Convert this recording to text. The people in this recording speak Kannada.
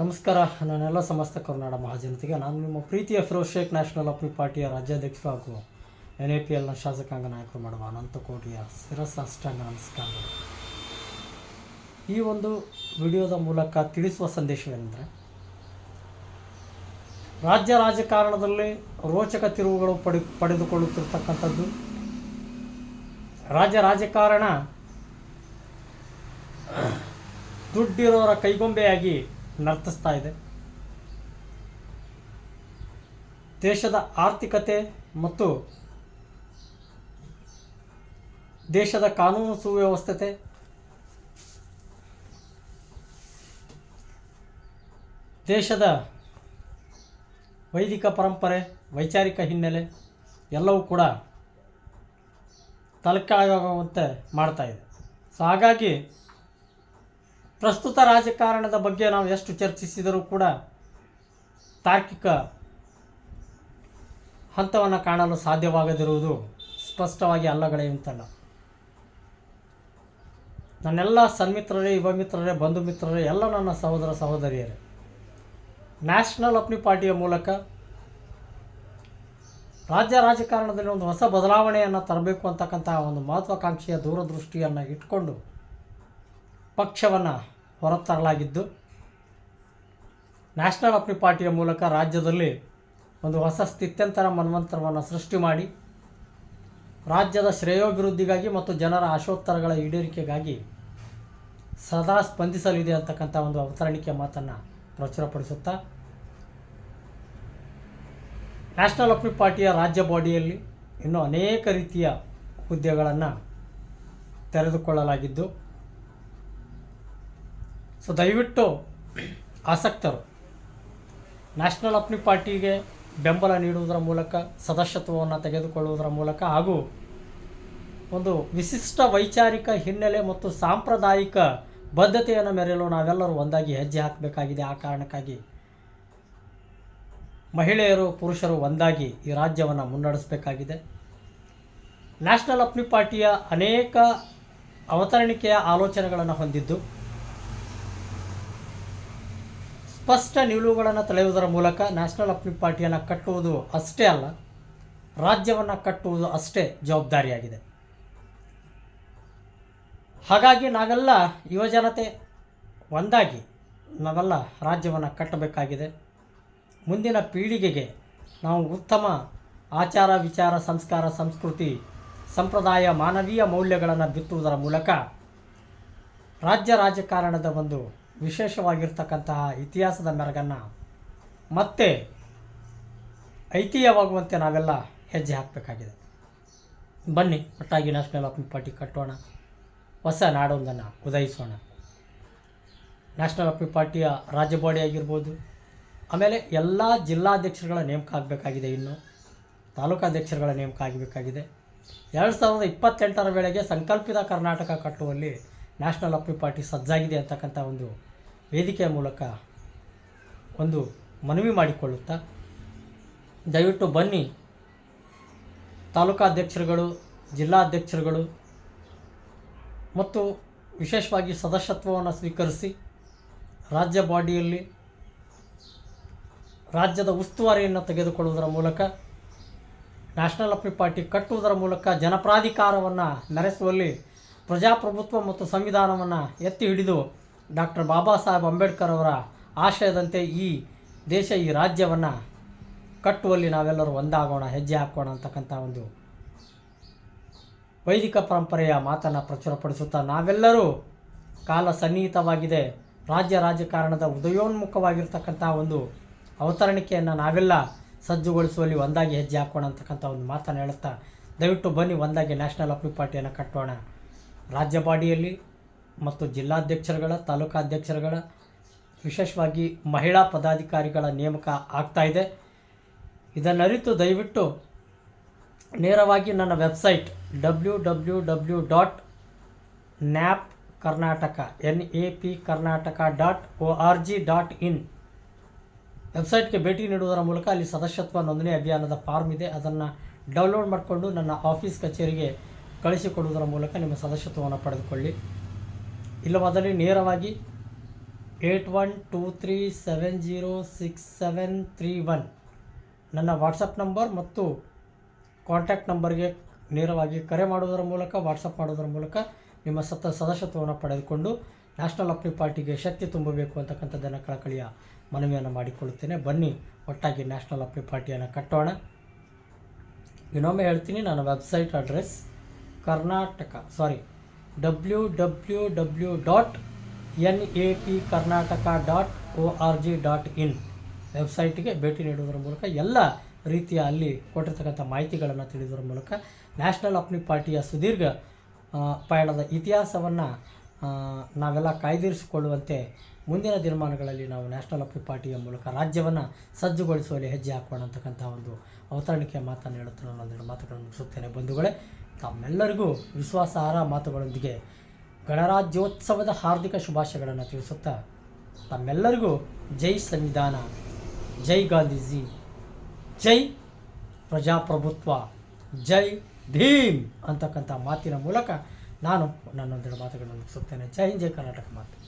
ನಮಸ್ಕಾರ ನಾನೆಲ್ಲ ಸಮಸ್ತ ಕರ್ನಾಟಕ ಮಹಾಜನತೆಗೆ. ನಾನು ನಿಮ್ಮ ಪ್ರೀತಿಯ ಫಿರೋಜ್ ಶೇಖ್ ನ್ಯಾಷನಲ್ ಅಪ್ರಿ ಪಾರ್ಟಿಯ ರಾಜ್ಯಾಧ್ಯಕ್ಷರು ಹಾಗೂ ಎನ್ ಎ ಪಿ ಎಲ್ನ ಶಾಸಕಾಂಗ ನಾಯಕರು ಮಾಡುವ ಅನಂತಕೋಟಿಯ ಶಿರಸ್ ಅಷ್ಟಾಂಗ ನಮಸ್ಕಾರಗಳು. ಈ ಒಂದು ವಿಡಿಯೋದ ಮೂಲಕ ತಿಳಿಸುವ ಸಂದೇಶವೇನೆಂದರೆ, ರಾಜ್ಯ ರಾಜಕಾರಣದಲ್ಲಿ ರೋಚಕ ತಿರುವುಗಳು ಪಡೆ, ಪಡೆದುಕೊಳ್ಳುತ್ತಿರ್ತಕ್ಕಂಥದ್ದು, ರಾಜ್ಯ ರಾಜಕಾರಣ ದುಡ್ಡಿರೋರ ಕೈಗೊಂಬೆಯಾಗಿ ನರ್ತಿಸ್ತಾ ಇದೆ. ದೇಶದ ಆರ್ಥಿಕತೆ ಮತ್ತು ದೇಶದ ಕಾನೂನು ಸುವ್ಯವಸ್ಥತೆ, ದೇಶದ ವೈದಿಕ ಪರಂಪರೆ, ವೈಚಾರಿಕ ಹಿನ್ನೆಲೆ ಎಲ್ಲವೂ ಕೂಡ ತಲೆಕೆಳಗಾಗುವಂತೆ ಮಾಡ್ತಾ ಇದೆ. ಸೊ ಹಾಗಾಗಿ ಪ್ರಸ್ತುತ ರಾಜಕಾರಣದ ಬಗ್ಗೆ ನಾವು ಎಷ್ಟು ಚರ್ಚಿಸಿದರೂ ಕೂಡ ತಾರ್ಕಿಕ ಹಂತವನ್ನು ಕಾಣಲು ಸಾಧ್ಯವಾಗದಿರುವುದು ಸ್ಪಷ್ಟವಾಗಿ ಅಲ್ಲಗಳೇ ಅಂತಲ್ಲ. ನನ್ನೆಲ್ಲ ಸನ್ಮಿತ್ರರೇ, ಯುವ ಮಿತ್ರರೇ, ಬಂಧು ಮಿತ್ರರೇ, ಎಲ್ಲ ನನ್ನ ಸಹೋದರ ಸಹೋದರಿಯರೇ, ನ್ಯಾಷನಲ್ ಅಪ್ನಿ ಪಾರ್ಟಿಯ ಮೂಲಕ ರಾಜ್ಯ ರಾಜಕಾರಣದಲ್ಲಿ ಒಂದು ಹೊಸ ಬದಲಾವಣೆಯನ್ನು ತರಬೇಕು ಅಂತಕ್ಕಂಥ ಒಂದು ಮಹತ್ವಾಕಾಂಕ್ಷೆಯ ದೂರದೃಷ್ಟಿಯನ್ನು ಇಟ್ಕೊಂಡು ಪಕ್ಷವನ್ನು ಹೊರತರಲಾಗಿದ್ದು, ನ್ಯಾಷನಲ್ ಅಪ್ರಿ ಪಾರ್ಟಿಯ ಮೂಲಕ ರಾಜ್ಯದಲ್ಲಿ ಒಂದು ಹೊಸ ಸ್ಥಿತ್ಯಂತರ ಮನ್ವಂತರವನ್ನು ಸೃಷ್ಟಿ ಮಾಡಿ, ರಾಜ್ಯದ ಶ್ರೇಯೋಭಿವೃದ್ಧಿಗಾಗಿ ಮತ್ತು ಜನರ ಆಶೋತ್ತರಗಳ ಈಡೇರಿಕೆಗಾಗಿ ಸದಾ ಸ್ಪಂದಿಸಲಿದೆ ಅಂತಕ್ಕಂಥ ಒಂದು ಅವತರಣಿಕೆ ಮಾತನ್ನು ಪ್ರಚುರಪಡಿಸುತ್ತಾ, ನ್ಯಾಷನಲ್ ಅಪ್ರಿ ಪಾರ್ಟಿಯ ರಾಜ್ಯ ಬಾಡಿಯಲ್ಲಿ ಇನ್ನೂ ಅನೇಕ ರೀತಿಯ ಹುದ್ದೆಗಳನ್ನು ತೆರೆದುಕೊಳ್ಳಲಾಗಿದ್ದು ಸೊ ದಯವಿಟ್ಟು ಆಸಕ್ತರು ನ್ಯಾಷನಲ್ ಅಪ್ನಿ ಪಾರ್ಟಿಗೆ ಬೆಂಬಲ ನೀಡುವುದರ ಮೂಲಕ, ಸದಸ್ಯತ್ವವನ್ನು ತೆಗೆದುಕೊಳ್ಳುವುದರ ಮೂಲಕ ಹಾಗೂ ಒಂದು ವಿಶಿಷ್ಟ ವೈಚಾರಿಕ ಹಿನ್ನೆಲೆ ಮತ್ತು ಸಾಂಪ್ರದಾಯಿಕ ಬದ್ಧತೆಯನ್ನು ಮೆರೆಯಲು ನಾವೆಲ್ಲರೂ ಒಂದಾಗಿ ಹೆಜ್ಜೆ ಹಾಕಬೇಕಾಗಿದೆ. ಆ ಕಾರಣಕ್ಕಾಗಿ ಮಹಿಳೆಯರು, ಪುರುಷರು ಒಂದಾಗಿ ಈ ರಾಜ್ಯವನ್ನು ಮುನ್ನಡೆಸಬೇಕಾಗಿದೆ. ನ್ಯಾಷನಲ್ ಅಪ್ನಿ ಪಾರ್ಟಿಯ ಅನೇಕ ಅವತರಣಿಕೆಯ ಆಲೋಚನೆಗಳನ್ನು ಹೊಂದಿದ್ದು ಸ್ಪಷ್ಟ ನಿಲುವುಗಳನ್ನು ತಳೆಯುವುದರ ಮೂಲಕ ನ್ಯಾಷನಲ್ ಅಪ್ನಿ ಪಾರ್ಟಿಯನ್ನು ಕಟ್ಟುವುದು ಅಷ್ಟೇ ಅಲ್ಲ, ರಾಜ್ಯವನ್ನು ಕಟ್ಟುವುದು ಅಷ್ಟೇ ಜವಾಬ್ದಾರಿಯಾಗಿದೆ. ಹಾಗಾಗಿ ನಾವೆಲ್ಲ ಯುವಜನತೆ ಒಂದಾಗಿ ನಾವೆಲ್ಲ ರಾಜ್ಯವನ್ನು ಕಟ್ಟಬೇಕಾಗಿದೆ. ಮುಂದಿನ ಪೀಳಿಗೆಗೆ ನಾವು ಉತ್ತಮ ಆಚಾರ ವಿಚಾರ, ಸಂಸ್ಕಾರ, ಸಂಸ್ಕೃತಿ, ಸಂಪ್ರದಾಯ, ಮಾನವೀಯ ಮೌಲ್ಯಗಳನ್ನು ಬಿತ್ತುವುದರ ಮೂಲಕ ರಾಜ್ಯ ರಾಜಕಾರಣದ ಒಂದು ವಿಶೇಷವಾಗಿರ್ತಕ್ಕಂತಹ ಇತಿಹಾಸದ ಮೆರಗನ್ನು ಮತ್ತೆ ಐತಿಹ್ಯವಾಗುವಂತೆ ನಾವೆಲ್ಲ ಹೆಜ್ಜೆ ಹಾಕಬೇಕಾಗಿದೆ. ಬನ್ನಿ, ಒಟ್ಟಾಗಿ ನ್ಯಾಷನಲ್ ಅಪ್ನಿ ಪಾರ್ಟಿ ಕಟ್ಟೋಣ. ಹೊಸ ನಾಡೊಂದನ್ನು ಉದಯಿಸೋಣ. ನ್ಯಾಷನಲ್ ಅಪ್ನಿ ಪಾರ್ಟಿಯ ರಾಜ್ಯ ಬಾಡಿ ಆಗಿರ್ಬೋದು, ಆಮೇಲೆ ಎಲ್ಲ ಜಿಲ್ಲಾಧ್ಯಕ್ಷರುಗಳ ನೇಮಕ ಆಗಬೇಕಾಗಿದೆ ಇನ್ನು. ತಾಲೂಕಾಧ್ಯಕ್ಷರುಗಳ ನೇಮಕ ಆಗಬೇಕಾಗಿದೆ ಎರಡು ಸಾವಿರದ ಇಪ್ಪತ್ತೆಂಟರ ವೇಳೆಗೆ ಸಂಕಲ್ಪಿತ ಕರ್ನಾಟಕ ಕಟ್ಟುವಲ್ಲಿ ನ್ಯಾಷನಲ್ ಅಪ್ಪಿ ಪಾರ್ಟಿ ಸಜ್ಜಾಗಿದೆ ಅಂತಕ್ಕಂಥ ಒಂದು ವೇದಿಕೆಯ ಮೂಲಕ ಒಂದು ಮನವಿ ಮಾಡಿಕೊಳ್ಳುತ್ತಾ ದಯವಿಟ್ಟು ಬನ್ನಿ. ತಾಲೂಕಾ ಅಧ್ಯಕ್ಷರುಗಳು, ಜಿಲ್ಲಾ ಜಿಲ್ಲಾಧ್ಯಕ್ಷರುಗಳು ಮತ್ತು ವಿಶೇಷವಾಗಿ ಸದಸ್ಯತ್ವವನ್ನು ಸ್ವೀಕರಿಸಿ ರಾಜ್ಯ ಬಾಡಿಯಲ್ಲಿ ರಾಜ್ಯದ ಉಸ್ತುವಾರಿಯನ್ನು ತೆಗೆದುಕೊಳ್ಳುವುದರ ಮೂಲಕ, ನ್ಯಾಷನಲ್ ಅಪ್ಪಿ ಪಾರ್ಟಿ ಕಟ್ಟುವುದರ ಮೂಲಕ ಜನಪ್ರಾಧಿಕಾರವನ್ನು ಮೆರೆಸುವಲ್ಲಿ ಪ್ರಜಾಪ್ರಭುತ್ವ ಮತ್ತು ಸಂವಿಧಾನವನ್ನು ಎತ್ತಿ ಹಿಡಿದು ಡಾಕ್ಟರ್ ಬಾಬಾ ಸಾಹೇಬ್ ಅಂಬೇಡ್ಕರ್ ಅವರ ಆಶಯದಂತೆ ಈ ದೇಶ, ಈ ರಾಜ್ಯವನ್ನು ಕಟ್ಟುವಲ್ಲಿ ನಾವೆಲ್ಲರೂ ಒಂದಾಗೋಣ, ಹೆಜ್ಜೆ ಹಾಕೋಣ ಅಂತಕ್ಕಂಥ ಒಂದು ವೈದಿಕ ಪರಂಪರೆಯ ಮಾತನ್ನು ಪ್ರಚುರಪಡಿಸುತ್ತಾ ನಾವೆಲ್ಲರೂ ಕಾಲ ಸನ್ನಿಹಿತವಾಗಿದೆ. ರಾಜ್ಯ ರಾಜಕಾರಣದ ಉದಯೋನ್ಮುಖವಾಗಿರ್ತಕ್ಕಂಥ ಒಂದು ಅವತರಣಿಕೆಯನ್ನು ನಾವೆಲ್ಲ ಸಜ್ಜುಗೊಳಿಸುವಲ್ಲಿ ಒಂದಾಗಿ ಹೆಜ್ಜೆ ಹಾಕೋಣ ಅಂತಕ್ಕಂಥ ಒಂದು ಮಾತನ್ನು ಹೇಳುತ್ತಾ ದಯವಿಟ್ಟು ಬನ್ನಿ, ಒಂದಾಗಿ ನ್ಯಾಷನಲ್ ಅಪ್ಲಿ ಪಾರ್ಟಿಯನ್ನು ಕಟ್ಟೋಣ. ರಾಜ್ಯ ಬಾಡಿಯಲ್ಲಿ ಮತ್ತು ಜಿಲ್ಲಾಧ್ಯಕ್ಷರುಗಳ, ತಾಲೂಕಾಧ್ಯಕ್ಷರುಗಳ, ವಿಶೇಷವಾಗಿ ಮಹಿಳಾ ಪದಾಧಿಕಾರಿಗಳ ನೇಮಕ ಆಗ್ತಾ ಇದೆ. ಇದನ್ನರಿತು ದಯವಿಟ್ಟು ನೇರವಾಗಿ ನನ್ನ website W W W dot nap Karnataka N A P Karnataka dot O R G dot in ವೆಬ್ಸೈಟ್ಗೆ ಭೇಟಿ ನೀಡುವುದರ ಮೂಲಕ ಅಲ್ಲಿ ಸದಸ್ಯತ್ವ ನೋಂದಣಿ ಅಭಿಯಾನದ ಫಾರ್ಮ್ ಇದೆ. ಅದನ್ನು ಡೌನ್ಲೋಡ್ ಮಾಡಿಕೊಂಡು ನನ್ನ ಆಫೀಸ್ ಕಚೇರಿಗೆ ಕಳಿಸಿಕೊಡುವುದರ ಮೂಲಕ ನಿಮ್ಮ ಸದಸ್ಯತ್ವವನ್ನು ಪಡೆದುಕೊಳ್ಳಿ. ಇಲ್ಲವಾದಲ್ಲಿ ನೇರವಾಗಿ eight one two three seven zero six seven three one ನನ್ನ ವಾಟ್ಸಪ್ ನಂಬರ್ ಮತ್ತು ಕಾಂಟ್ಯಾಕ್ಟ್ ನಂಬರ್ಗೆ ನೇರವಾಗಿ ಕರೆ ಮಾಡುವುದರ ಮೂಲಕ, ವಾಟ್ಸಪ್ ಮಾಡೋದರ ಮೂಲಕ ನಿಮ್ಮ ಸತ್ತ ಸದಸ್ಯತ್ವವನ್ನು ಪಡೆದುಕೊಂಡು ನ್ಯಾಷನಲ್ ಅಪ್ನಿ ಪಾರ್ಟಿಗೆ ಶಕ್ತಿ ತುಂಬಬೇಕು ಅಂತಕ್ಕಂಥದ್ದನ್ನು ಕಳಕಳಿಯ ಮನವಿಯನ್ನು ಮಾಡಿಕೊಳ್ಳುತ್ತೇನೆ. ಬನ್ನಿ, ಒಟ್ಟಾಗಿ ನ್ಯಾಷನಲ್ ಅಪ್ನಿ ಪಾರ್ಟಿಯನ್ನು ಕಟ್ಟೋಣ. ಇನ್ನೊಮ್ಮೆ ಹೇಳ್ತೀನಿ, ನನ್ನ website address Karnataka sorry W W W dot N A P Karnataka dot O R G dot in ವೆಬ್ಸೈಟ್ಗೆ ಭೇಟಿ ನೀಡುವುದರ ಮೂಲಕ ಎಲ್ಲ ರೀತಿಯ ಅಲ್ಲಿ ಕೊಟ್ಟಿರ್ತಕ್ಕಂಥ ಮಾಹಿತಿಗಳನ್ನು ತಿಳಿಯುವುದರ ಮೂಲಕ ನ್ಯಾಷನಲ್ ಅಪ್ನಿ ಪಾರ್ಟಿಯ ಸುದೀರ್ಘ ಪಯಣದ ಇತಿಹಾಸವನ್ನು ನಾವೆಲ್ಲ ಕಾಯ್ದಿರಿಸಿಕೊಳ್ಳುವಂತೆ ಮುಂದಿನ ದಿನಮಾನಗಳಲ್ಲಿ ನಾವು ನ್ಯಾಷನಲ್ ಅಪ್ಲಿ ಪಾರ್ಟಿಯ ಮೂಲಕ ರಾಜ್ಯವನ್ನು ಸಜ್ಜುಗೊಳಿಸುವಲ್ಲಿ ಹೆಜ್ಜೆ ಹಾಕೋಣ ಅಂತಕ್ಕಂಥ ಒಂದು ಅವತರಣಿಕೆಯ ಮಾತನ್ನು ಹೇಳುತ್ತಾ ನಾನು ಒಂದೆರಡು ಮಾತುಗಳನ್ನು ಮುಗಿಸುತ್ತೇನೆ ಬಂಧುಗಳೇ. ತಮ್ಮೆಲ್ಲರಿಗೂ ವಿಶ್ವಾಸಾರ್ಹ ಮಾತುಗಳೊಂದಿಗೆ ಗಣರಾಜ್ಯೋತ್ಸವದ ಹಾರ್ದಿಕ ಶುಭಾಶಯಗಳನ್ನು ತಿಳಿಸುತ್ತಾ ತಮ್ಮೆಲ್ಲರಿಗೂ ಜೈ ಸಂವಿಧಾನ, ಜೈ ಗಾಂಧೀಜಿ, ಜೈ ಪ್ರಜಾಪ್ರಭುತ್ವ, ಜೈ ಭೀಮ್ ಅಂತಕ್ಕಂಥ ಮಾತಿನ ಮೂಲಕ ನಾನು ನನ್ನೊಂದೆರಡು ಮಾತುಗಳನ್ನು ಮುಗಿಸುತ್ತೇನೆ. ಜೈ ಜೈ ಕರ್ನಾಟಕ ಮಾತು.